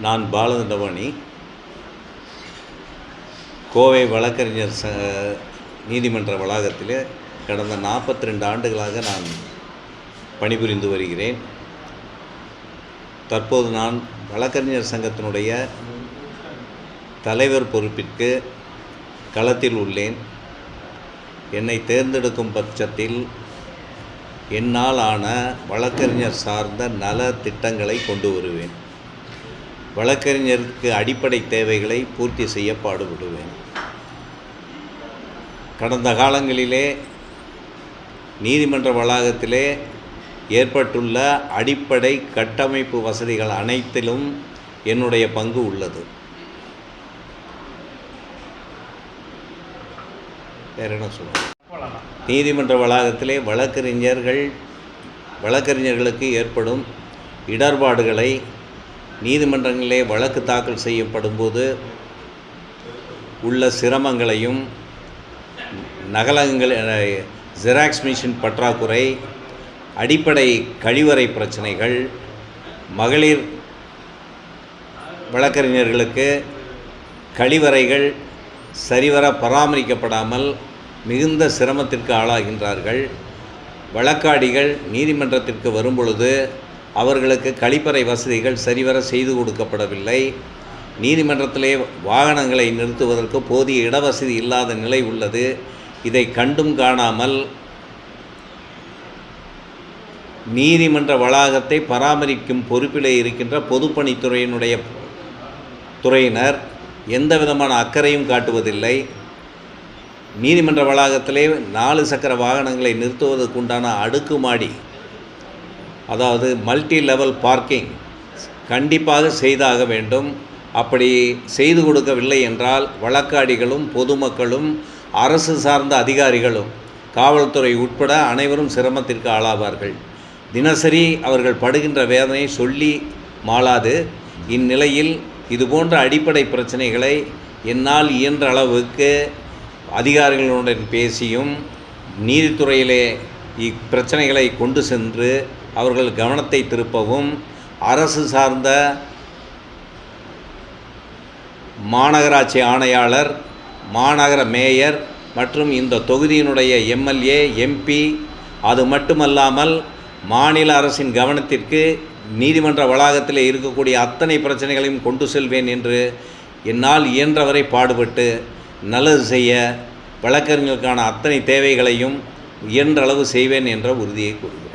நான் பாலதண்டபாணி. கோவை வழக்கறிஞர் ச நீதிமன்ற வளாகத்தில் கடந்த நாற்பத்தி ரெண்டு ஆண்டுகளாக நான் பணிபுரிந்து வருகிறேன். தற்போது நான் வழக்கறிஞர் சங்கத்தினுடைய தலைவர் பொறுப்பிற்கு களத்தில் உள்ளேன். என்னை தேர்ந்தெடுக்கும் பட்சத்தில் என்னால் ஆன வழக்கறிஞர் சார்ந்த நல திட்டங்களை கொண்டு வருவேன். வழக்கறிஞருக்கு அடிப்படை தேவைகளை பூர்த்தி செய்ய பாடுபடுவேன். கடந்த காலங்களிலே நீதிமன்ற வளாகத்திலே ஏற்பட்டுள்ள அடிப்படை கட்டமைப்பு வசதிகள் அனைத்திலும் என்னுடைய பங்கு உள்ளது. வேற என்ன சொல்லுங்கள் நீதிமன்ற வளாகத்திலே வழக்கறிஞர்கள் வழக்கறிஞர்களுக்கு ஏற்படும் இடர்பாடுகளை நீதிமன்றங்களிலே வழக்கு தாக்கல் செய்யப்படும்போது உள்ள சிரமங்களையும் நகலகங்கள் ஜெராக்ஸ் மிஷின் பற்றாக்குறை அடிப்படை கழிவறை பிரச்சனைகள் மகளிர் வழக்கறிஞர்களுக்கு கழிவறைகள் சரிவர பராமரிக்கப்படாமல் மிகுந்த சிரமத்திற்கு ஆளாகின்றார்கள். வழக்காடிகள் நீதிமன்றத்திற்கு வரும்பொழுது அவர்களுக்கு கழிப்பறை வசதிகள் சரிவர செய்து கொடுக்கப்படவில்லை. நீதிமன்றத்திலே வாகனங்களை நிறுத்துவதற்கு போதிய இடவசதி இல்லாத நிலை உள்ளது. இதை கண்டும் காணாமல் நீதிமன்ற வளாகத்தை பராமரிக்கும் பொறுப்பிலே இருக்கின்ற பொதுப்பணித்துறையினுடைய துறையினர் எந்த விதமான அக்கறையும் காட்டுவதில்லை. நீதிமன்ற வளாகத்திலே நாலு சக்கர வாகனங்களை நிறுத்துவதற்குண்டான அடுக்குமாடி அதாவது மல்டி லெவல் பார்க்கிங் கண்டிப்பாக செய்தாக வேண்டும். அப்படி செய்து கொடுக்கவில்லை என்றால் வழக்காடிகளும் பொதுமக்களும் அரசு சார்ந்த அதிகாரிகளும் காவல்துறை உட்பட அனைவரும் சிரமத்திற்கு ஆளாவார்கள். தினசரி அவர்கள் படுகின்ற வேதனை சொல்லி மாளாது. இந்நிலையில் இதுபோன்ற அடிப்படை பிரச்சனைகளை என்னால் இயன்ற அளவுக்கு அதிகாரிகளுடன் பேசியும் நீதித்துறையிலே இப்பிரச்சனைகளை கொண்டு சென்று அவர்கள் கவனத்தை திருப்பவும் அரசு சார்ந்த மாநகராட்சி ஆணையாளர் மாநகர மேயர் மற்றும் இந்த தொகுதியினுடைய எம்எல்ஏ எம்பி அது மட்டுமல்லாமல் மாநில அரசின் கவனத்திற்கு நீதிமன்ற வளாகத்தில் இருக்கக்கூடிய அத்தனை பிரச்சனைகளையும் கொண்டு செல்வேன் என்று என்னால் இயன்றவரை பாடுபட்டு நல்லது செய்ய வழக்கறிஞர்களுக்கான அத்தனை தேவைகளையும் இயன்றளவு செய்வேன் என்ற உறுதியை கூறுகிறேன்.